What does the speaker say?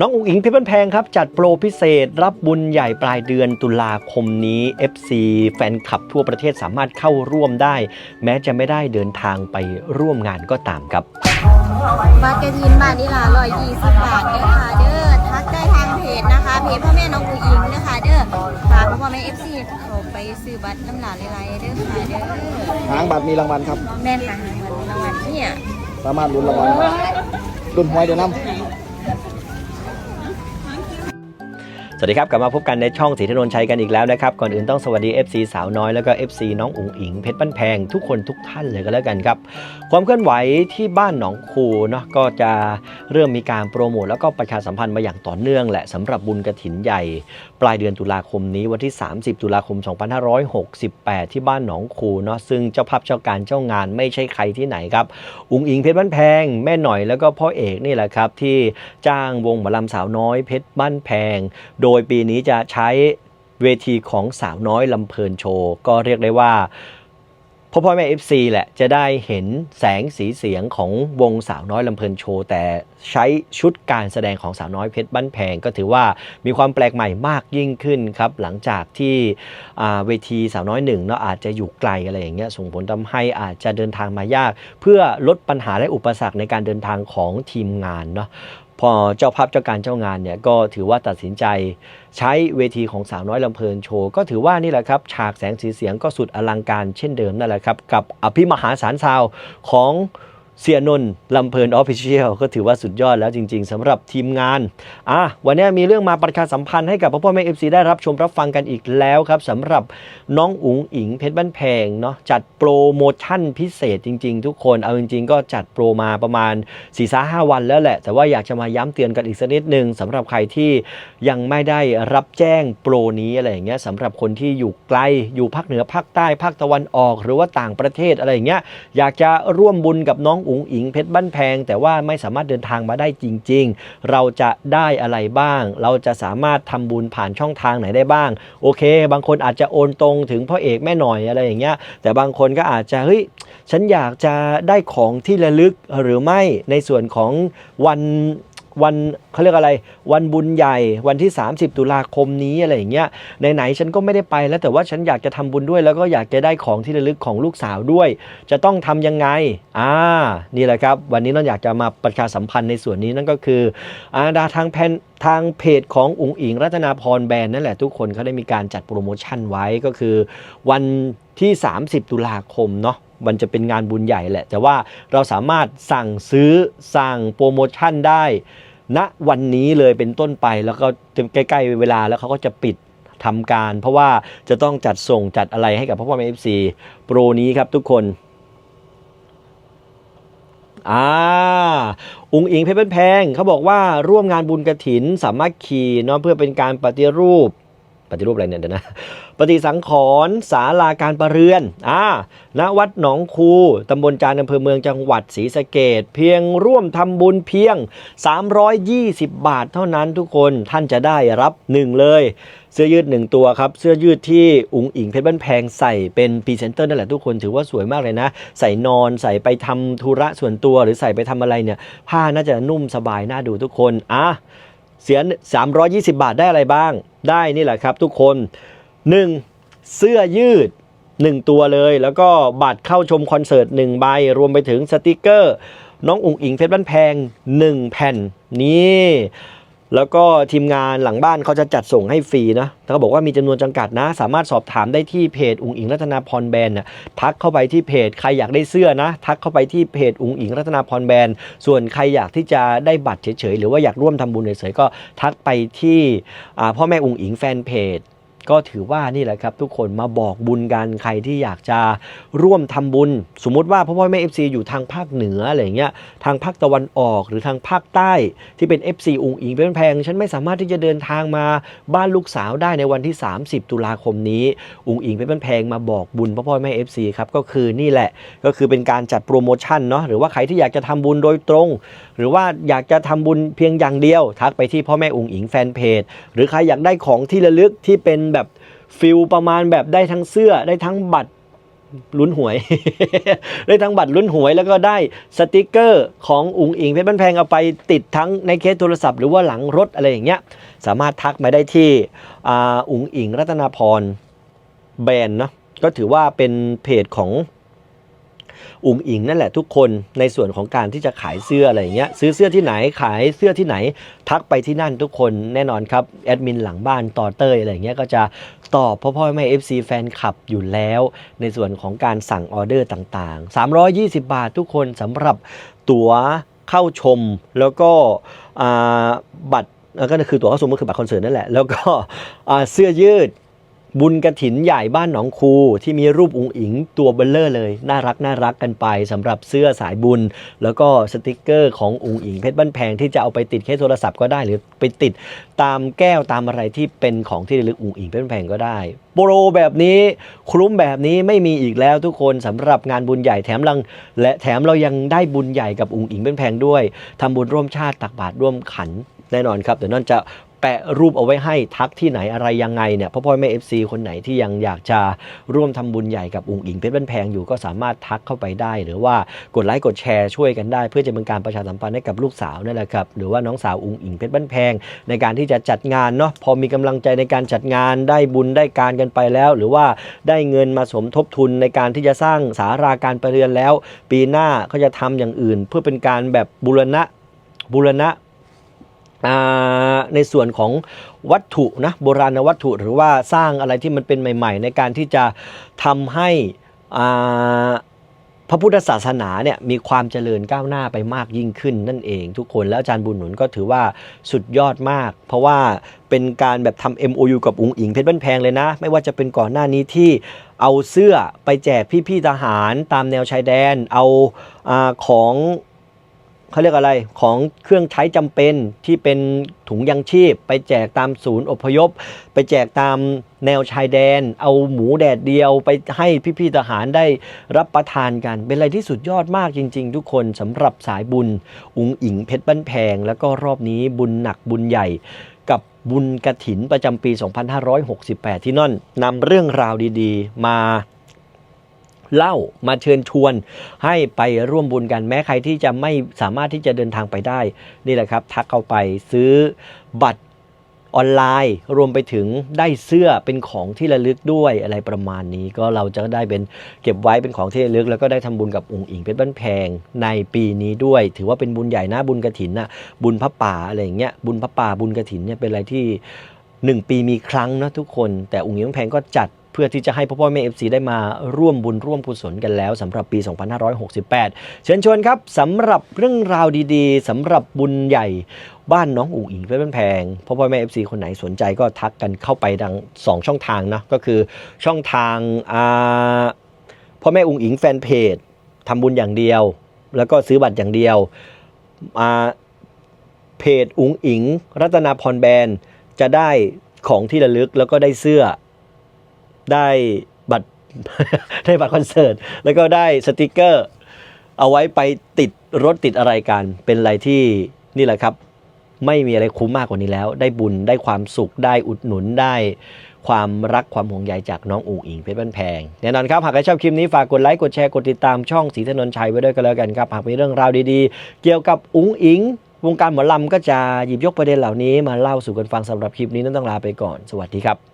น้องอุ๋งอิงเพชรบ้านแพงครับ จัดโปรพิเศษรับบุญใหญ่ปลายเดือนตุลาคมนี้ FC แฟนคลับทั่วประเทศสามารถเข้าร่วมได้ แม้จะไม่ได้เดินทางไปร่วมงานก็ตามครับ บัตรกระถินบาทนี่ละร้อยยี่สิบบาทเด้อค่ะเด้อทักได้ทางเพจนะคะเพจพ่อแม่น้องอุ๋งอิงเด้อค่ะเด้อฝากพ่อแม่เอฟซีเขาไปซื้อบัตรน้ำหลานหลายๆเด้อค่ะเด้อหางบัตรมีรางวัลครับ แม่นค่ะรางวัลเนี่ยสามารถลุ้นรางวัลรุ่นหวยเดี๋ยวน้ำ วัสดีครับ กลับมาพบกันในช่องสีธนนชัยกันอีกแล้วนะครับ ก่อนอื่นต้องสวัสดี FC สาวน้อยแล้วก็ FC น้องอุ๋งอิงเพชรบ้านแพงทุกคนทุกท่านเลยก็แล้วกันครับ ความเคลื่อนไหวที่บ้านหนองคูเนาะก็จะเริ่มมีการโปรโมทแล้วก็ประชาสัมพันธ์มาอย่างต่อเนื่องแหละสำหรับบุญกระถินใหญ่ ปลายเดือนตุลาคมนี้วันที่ 30 ตุลาคม 2568 ที่บ้านหนองคูเนาะซึ่งเจ้าภาพเจ้าการเจ้างานไม่ใช่ใครที่ไหนครับอุ๋งอิงเพชรบ้านแพงแม่หน่อยแล้วก็พ่อเอกนี่แหละครับที่จ้างวงหมอลำสาวน้อยเพชรบ้านแพงโดยปีนี้จะใช้เวทีของสาวน้อยลำเพลินโชว์ ก็เรียกได้ว่าพ่อพ่อแม่ FC แหละจะได้เห็นแสงสีเสียงของวงสาวน้อยลำเพลินโชว์ แต่ใช้ชุดการแสดงของสาวน้อยเพชรบ้านแพง ก็ถือว่ามีความแปลกใหม่มากยิ่งขึ้นครับ หลังจากที่เวทีสาวน้อยหนึ่งเนาะอาจจะอยู่ไกลอะไรอย่างเงี้ยส่งผลทำให้อาจจะเดินทางมายาก เพื่อลดปัญหาและอุปสรรคในการเดินทางของทีมงานเนาะ พอเจ้าภาพเจ้าการเจ้างานเนี่ยก็ถือว่าตัดสินใจใช้เวทีของสาวน้อยลำเพลินโชว์ ก็ถือว่านี่แหละครับ ฉากแสงสีเสียงก็สุดอลังการเช่นเดิมนั่นแหละครับ กับอภิมหาสารซาวของ เสียนนท์ลำเพลินออฟฟิเชียลก็ถือว่าสุดยอดแล้วจริง ๆสำหรับทีมงานอะวันนี้มีเรื่องมาประชาสัมพันธ์ให้กับพ่อพ่อแม่เอฟซีได้รับชมรับฟังกันอีกแล้วครับสำหรับน้องอุ๋งอิงเพชรบ้านแพงเนาะจัดโปรโมชั่นพิเศษจริง ๆ ทุกคนเอาจริง ๆ ก็จัดโปรมาประมาณ4ี่ห้าวันแล้วแหละ แต่ว่าอยากจะมาย้ำเตือนกันอีกสักนิดนึงสำหรับใครที่ยังไม่ได้รับแจ้งโปรนี้อะไรอย่างเงี้ยสำหรับคนที่อยู่ไกลอยู่ภาคเหนือภาคใต้ภาคตะวันออก หรือว่าต่างประเทศอะไรอย่างเงี้ยอยากจะร่วมบุญกับน้องอุ๋งอิงเพชรบ้านแพง แต่ว่าไม่สามารถเดินทางมาได้จริง ๆ เราจะได้อะไรบ้าง เราจะสามารถทำบุญผ่านช่องทางไหนได้บ้าง โอเค บางคนอาจจะโอนตรงถึงพ่อเอกแม่หน่อยอะไรอย่างเงี้ย แต่บางคนก็อาจจะเฮ้ยฉันอยากจะได้ของที่ระลึกหรือไม่ในส่วนของวัน วันเขาเรียกอะไร วันบุญใหญ่วันที่ 30 ตุลาคมนี้อะไรอย่างเงี้ยไหนๆฉันก็ไม่ได้ไปแล้วแต่ว่าฉันอยากจะทำบุญด้วย แล้วก็อยากจะได้ของที่ระลึกของลูกสาวด้วย จะต้องทำยังไงอ่านี่แหละครับ วันนี้เราอยากจะมาประชาสัมพันธ์ในส่วนนี้นั่นก็คืออาดาทางแพนทางเพจของอุ๋งอิงรัตนาพรแบรนด์นั่นแหละทุกคนเขาได้มีการจัดโปรโมชั่นไว้ก็คือ วันที่ 30 ตุลาคมเนาะ มันจะเป็นงานบุญใหญ่แหละ แต่ว่าเราสามารถสั่งซื้อสั่งโปรโมชั่นได้ณวันนี้เลยเป็นต้นไปแล้วก็ใกล้ ๆ เวลาแล้วเขาก็จะปิดทำการ เพราะว่าจะต้องจัดส่งจัดอะไรให้กับพ่อพ่อแม่เอฟซีโปรนี้ครับทุกคนอ่าอุงอิงเพชรแพงเขาบอกว่าร่วมงานบุญกระถินสามัคคีเนาะเพื่อเป็นการปฏิรูป ปฏิรูปอะไรเนี่ยเดี๋ยวนะปฏิสังขรณ์ศาลาการประเรือนอ่าณวัดหนองคูตำบลจานอำเภอเมืองจังหวัดศรีสะเกดเพียงร่วมทำบุญเพียง 320 บาทเท่านั้นทุกคนท่านจะได้รับหนึ่งเลยเสื้อยืดหนึ่งตัวครับ เสื้อยืดที่อุ๋งอิงเพชรบ้านแพงใส่เป็นพรีเซนเตอร์นั่นแหละทุกคนถือว่าสวยมากเลยนะ ใส่นอนใส่ไปทำธุระส่วนตัวหรือใส่ไปทำอะไรเนี่ย ผ้าน่าจะนุ่มสบายน่าดูทุกคนอะ เสีย 320 บาทได้อะไรบ้าง ได้นี่แหละครับทุกคน 1. เสื้อยืด 1 ตัวเลย แล้วก็บัตรเข้าชมคอนเสิร์ต1ใบ รวมไปถึงสติกเกอร์ น้องอุ๋งอิงเพชรบ้านแพง 1 แผ่น นี่ แล้วก็ทีมงานหลังบ้านเขาจะจัดส่งให้ฟรีนะเขาบอกว่ามีจำนวนจำกัดนะ สามารถสอบถามได้ที่เพจอุ๋งอิงรัตนาพรแบรนด์ทักเข้าไปที่เพจใครอยากได้เสื้อนะ ทักเข้าไปที่เพจอุ๋งอิงรัตนาพรแบรนด์ส่วนใครอยากที่จะได้บัตรเฉยๆ หรือว่าอยากร่วมทำบุญเฉยๆก็ทักไปที่พ่อแม่อุ๋งอิงแฟนเพจ ก็ถือว่านี่แหละครับทุกคนมาบอกบุญกันใครที่อยากจะร่วมทำบุญ สมมุติว่าพ่อพ่อแม่ FC อยู่ทางภาคเหนืออะไรเงี้ยทางภาคตะวันออกหรือทางภาคใต้ที่เป็น FC อุงอิงเป็นแพงฉันไม่สามารถที่จะเดินทางมาบ้านลูกสาวได้ในวันที่ 30 ตุลาคมนี้อุงอิงเป็นแพงมาบอกบุญพ่อพ่อแม่ FC ครับก็คือนี่แหละก็คือเป็นการจัดโปรโมชั่นเนาะหรือว่าใครที่อยากจะทำบุญโดยตรง หรือว่าอยากจะทำบุญเพียงอย่างเดียว ทักไปที่พ่อแม่อุงอิงแฟนเพจหรือใครอยากได้ของที่ระลึกที่เป็นแบบฟิลประมาณแบบได้ทั้งเสื้อได้ทั้งบัตรลุ้นหวย ได้ทั้งบัตรลุ้นหวยแล้วก็ได้สติกเกอร์ของอุ๋งอิงเพชรบ้านแพงเอาไปติดทั้งในเคสโทรศัพท์หรือว่าหลังรถอะไรอย่างเงี้ย สามารถทักมาได้ที่อุ๋งอิงรัตนาพรแบรนด์เนาะก็ถือว่าเป็นเพจของ อุ๋งอิงนั่นแหละทุกคนในส่วนของการที่จะขายเสื้ออะไรอย่างเงี้ยซื้อเสื้อที่ไหนขายเสื้อที่ไหน ทักไปที่นั่นทุกคนแน่นอนครับแอดมินหลังบ้านต่อเต้ยอะไรอย่างเงี้ยก็จะตอบพ่อพ่อแม่ FC แฟนคลับอยู่แล้ว ในส่วนของการสั่งออเดอร์ต่างๆ 320 บาททุกคนสำหรับตั๋วเข้าชมแล้วก็อ่าบัตรก็คือตั๋วเข้าชมก็คือบัตรคอนเสิร์ตนั่นแหละแล้วก็เสื้อยืด บุญกระถินใหญ่บ้านหนองคูที่มีรูปอุงอิงตัวเบลเลอร์เลย น่ารักน่ารักกันไปสำหรับเสื้อสายบุญ แล้วก็สติกเกอร์ของอุงอิงเพชรบ้านแพงที่จะเอาไปติดแค่โทรศัพท์ก็ได้หรือไปติดตามแก้วตามอะไรที่เป็นของที่ระลึกอุงอิงเพชรบ้านแพงก็ได้ โปรแบบนี้คลุ้มแบบนี้ไม่มีอีกแล้วทุกคนสำหรับงานบุญใหญ่แถมลัง และแถมเรายังได้บุญใหญ่กับอุงอิงเพชรบ้านแพงด้วยทำบุญร่วมชาติตักบาตรร่วมขันแน่นอนครับเดี๋ยวนั่นจะ แปะรูปเอาไว้ให้ทักที่ไหนอะไรยังไงเนี่ยพ่อพ่อแม่เอฟซีคนไหนที่ยังอยากจะร่วมทำบุญใหญ่กับอุงอิงเพชรบ้านแพงอยู่ก็สามารถทักเข้าไปได้ หรือว่ากดไลค์กดแชร์ช่วยกันได้ เพื่อจะเป็นการประชาสัมพันธ์ให้กับลูกสาวนั่นแหละครับหรือว่าน้องสาวอุงอิงเพชรบ้านแพง ในการที่จะจัดงานเนาะพอมีกำลังใจในการจัดงานได้บุญได้การกันไปแล้ว หรือว่าได้เงินมาสมทบทุนในการที่จะสร้างสาราการประเรียนแล้ว ปีหน้าเขาจะทำอย่างอื่น เพื่อเป็นการแบบบูรณะบูรณะ ในส่วนของวัตถุนะโบราณวัตถุหรือว่าสร้างอะไรที่มันเป็นใหม่ ๆ ในการที่จะทำให้พระพุทธศาสนาเนี่ยมีความเจริญก้าวหน้าไปมากยิ่งขึ้นนั่นเองทุกคนแล้วอาจารย์บุญหนุนก็ถือว่าสุดยอดมาก เพราะว่าเป็นการแบบทำ MOU กับอุงอิงเพชรบ้านแพงเลยนะ ไม่ว่าจะเป็นก่อนหน้านี้ที่เอาเสื้อไปแจกพี่ๆทหารตามแนวชายแดน เอาอาของ เขาเรียกอะไรของเครื่องใช้จำเป็นที่เป็นถุงยังชีพ ไปแจกตามศูนย์อพยพ ไปแจกตามแนวชายแดน เอาหมูแดดเดียว ไปให้พี่ๆทหารได้รับประทานกัน เป็นอะไรที่สุดยอดมากจริง ๆ ทุกคนสำหรับสายบุญ อุงอิงเพชรบ้านแพง แล้วก็รอบนี้บุญหนักบุญใหญ่กับบุญกระถินประจำปี 2568 ที่นั่นนำเรื่องราวดี ๆ มา เล่ามาเชิญชวน ให้ไปร่วมบุญกันแม้ใครที่จะไม่สามารถที่จะเดินทางไปได้ นี่แหละครับ ทักเข้าไปซื้อบัตรออนไลน์ รวมไปถึงได้เสื้อเป็นของที่ระลึกด้วยอะไรประมาณนี้ ก็เราจะได้เป็นเก็บไว้เป็นของที่ระลึก แล้วก็ได้ทำบุญกับองค์อิงเพชรบ้านแพงในปีนี้ด้วย ถือว่าเป็นบุญใหญ่นะบุญกระถินนะบุญพระป่าอะไรอย่างเงี้ยบุญพระป่าบุญกระถินเนี่ยเป็นอะไรที่หนึ่งปีมีครั้งนะทุกคน แต่องค์หญิงแพงก็จัด เพื่อที่จะให้พ่อพ่อแม่เอฟซีได้มาร่วมบุญร่วมกุศลกันแล้วสำหรับปี 2568 เชิญชวนครับสำหรับเรื่องราวดีๆสำหรับบุญใหญ่บ้านน้องอุ๋งอิงเพชรบ้านแพงพ่อพ่อแม่เอฟซีคนไหนสนใจก็ทักกันเข้าไปดัง 2 ช่องทางนะก็คือช่องทางพ่อแม่อุ๋งอิงแฟนเพจทำบุญอย่างเดียว แล้วก็ซื้อบัตรอย่างเดียวเพจอุ๋งอิง รัตนาพรแบรนด์จะได้ของที่ระลึกแล้วก็ได้เสื้อ ได้บัตรได้บัตรคอนเสิร์ตแล้วก็ได้สติกเกอร์ เอาไว้ไปติดรถติดอะไรกัน เป็นอะไรที่นี่แหละครับ ไม่มีอะไรคุ้มมากกว่านี้แล้ว ได้บุญได้ความสุขได้อุดหนุนได้ความรักความห่วงใยจากน้องอุ๋งอิงเพชรบ้านแพงแน่นอนครับ หากใครชอบคลิปนี้ฝากกดไลค์กดแชร์กดติดตามช่องสีถนนชัยไว้ด้วยกันแล้วกันครับ หากมีเรื่องราวดีๆ เกี่ยวกับอุ๋งอิง วงการหมอลำก็จะหยิบยกประเด็นเหล่านี้มาเล่าสู่กันฟังสำหรับคลิปนี้นั้นต้องลาไปก่อน สวัสดีครับ